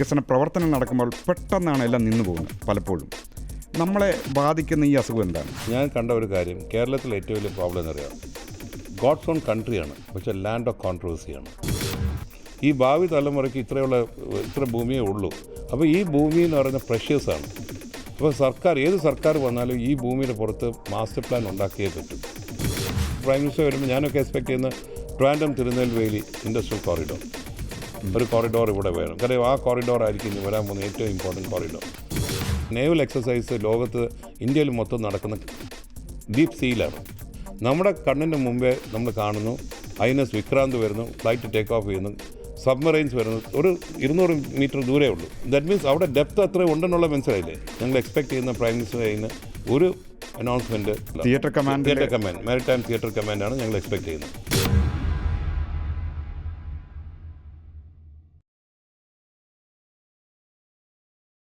വികസന പ്രവർത്തനം നടക്കുമ്പോൾ പെട്ടെന്നാണ് എല്ലാം നിന്നു പോകുന്നത് പലപ്പോഴും. നമ്മളെ ബാധിക്കുന്ന ഈ അസുഖം എന്താണ്? ഞാൻ കണ്ട ഒരു കാര്യം കേരളത്തിലെ ഏറ്റവും വലിയ പ്രോബ്ലം എന്നറിയാം ഗോഡ്സ് ഓൺ കൺട്രിയാണ് പക്ഷേ ലാൻഡ് ഓഫ് കോൺട്രവേഴ്സിയാണ് ഈ ഭാവി തലമുറയ്ക്ക് ഇത്രയുള്ള ഇത്ര ഭൂമിയേ ഉള്ളൂ. അപ്പോൾ ഈ ഭൂമി എന്ന് പറയുന്നത് പ്രഷ്യസാണ് അപ്പോൾ സർക്കാർ ഏത് സർക്കാർ വന്നാലും ഈ ഭൂമിയുടെ പുറത്ത് മാസ്റ്റർ പ്ലാൻ ഉണ്ടാക്കിയേ പറ്റും. പ്രൈം മിനിസ്റ്റർ വരുമ്പോൾ ഞാനൊക്കെ എക്സ്പെക്ട് ചെയ്യുന്ന ട്രാൻഡം തിരുനെൽവേലി ഇൻഡസ്ട്രിയൽ കോറിഡോർ ഒരു കോറിഡോർ ഇവിടെ വേണം. കാര്യം ആ കോറിഡോർ ആയിരിക്കും ഇനി വരാൻ പോകുന്ന ഏറ്റവും ഇമ്പോർട്ടന്റ് കോറിഡോർ നേവൽ എക്സസൈസ് ലോകത്ത് ഇന്ത്യയിൽ മൊത്തം നടക്കുന്ന ഡീപ് സീലാണ് നമ്മുടെ കണ്ണിന് മുമ്പേ നമ്മൾ കാണുന്നു ഐ എൻ എസ് വിക്രാന്ത് വരുന്നു ഫ്ലൈറ്റ് ടേക്ക് ഓഫ് ചെയ്യുന്നു സബ്മറൈൻസ് വരുന്നു. ഒരു ഇരുന്നൂറ് മീറ്റർ ദൂരേ ഉള്ളൂ. ദാറ്റ് മീൻസ് അവിടെ ഡെപ്ത് അത്ര ഉണ്ടെന്നുള്ള മനസ്സിലായില്ലേ? ഞങ്ങൾ എക്സ്പെക്ട് ചെയ്യുന്ന പ്രൈം മിനിസ്റ്റർ ചെയ്യുന്ന ഒരു announcement theatre command theatre command maritime theatre കമാൻഡാണ് ഞങ്ങൾ എക്സ്പെക്ട് ചെയ്യുന്നത്.